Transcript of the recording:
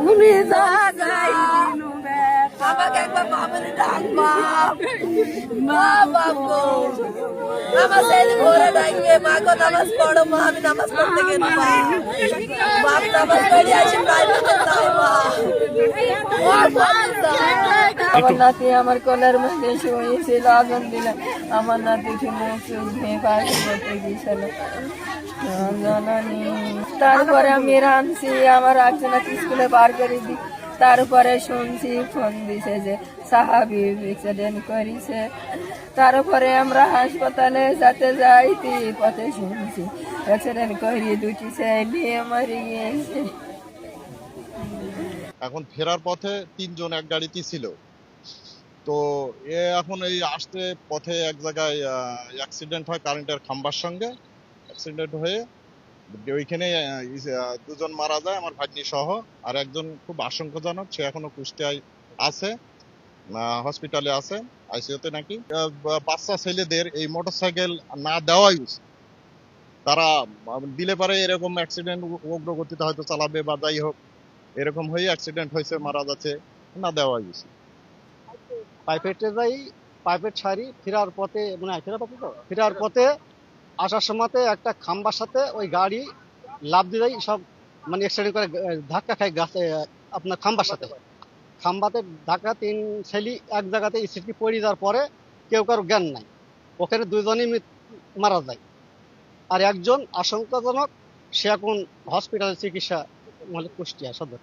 উনি যা যাই আমাকে একবার বাবুনি ডাক বাপ মা বাপ গো আমার ছেলে ভোরে ডাকবে মা গো নামাজ পড়ো মা আমি নামাজ পড়তে গেল মা বাপ নামাজ পড়ে আসে প্রাইভেটে যাই মা মা বলে যাও। আমার নাতি আমার কোলের মধ্যে শুয়েছিল আগুন দিলে আমার নাতি শুনে চুল পাখি করতে গিয়েছিল জননী। তারপরে আমি রাঁধছি আমার একজন স্কুলে বার করে দি তারপরে শুনছি ফোন দিছে যে সাহাবি অ্যাক্সিডেন্ট করেছে। তারপরে আমরা হাসপাতালে যাতে যাইতি পথে শুনছি অ্যাক্সিডেন্ট করিয়ে দুটি ছেলে মরে গিয়েছে। এখন ফেরার পথে তিনজন এক গাড়িতে ছিল। তো এ এখন এই আসতে পথে এক জায়গায় অ্যাক্সিডেন্ট হয় কারেন্টের খাম্বার সঙ্গে। অ্যাক্সিডেন্ট হয়ে ওইখানে দুজন মারা যায়, আমার ভাগ্নি সহ, আর একজন খুব আশঙ্কাজনক, সে এখনও কুষ্টিয়ায় আছে হসপিটালে আছে আইসিইউতে নাকি। বাচ্চা ছেলেদের এই মোটরসাইকেল না দেওয়াই উচিত। তারা দিলে পারে এরকম অ্যাক্সিডেন্ট অগ্রগতিতে হয়তো চালাবে বা যাই হোক, এরকম হয়ে অ্যাক্সিডেন্ট হয়েছে, মারা যাচ্ছে, না দেওয়াই উচিত। প্রাইভেটে যাই প্রাইভেট ছাড়ি ফেরার পথে মানে ফেরার পথে তো? ফেরার পথে আসার সময়তে একটা খাম্বার সাথে ওই গাড়ি লাভ দিয়ে যায় সব মানে অ্যাক্সিডেন্ট করে ধাক্কা খায় গাছে আপনার খাম্বার সাথে। খাম্বাতে ধাক্কা তিন ছেলি এক জায়গাতে স্মৃতি পড়ে যাওয়ার পরে কেউ কারও জ্ঞান নাই। ওখানে দুজনই মারা যায়। আর একজন আশঙ্কাজনক সে এখন হসপিটালে চিকিৎসা মানে কুষ্টিয়া সদর।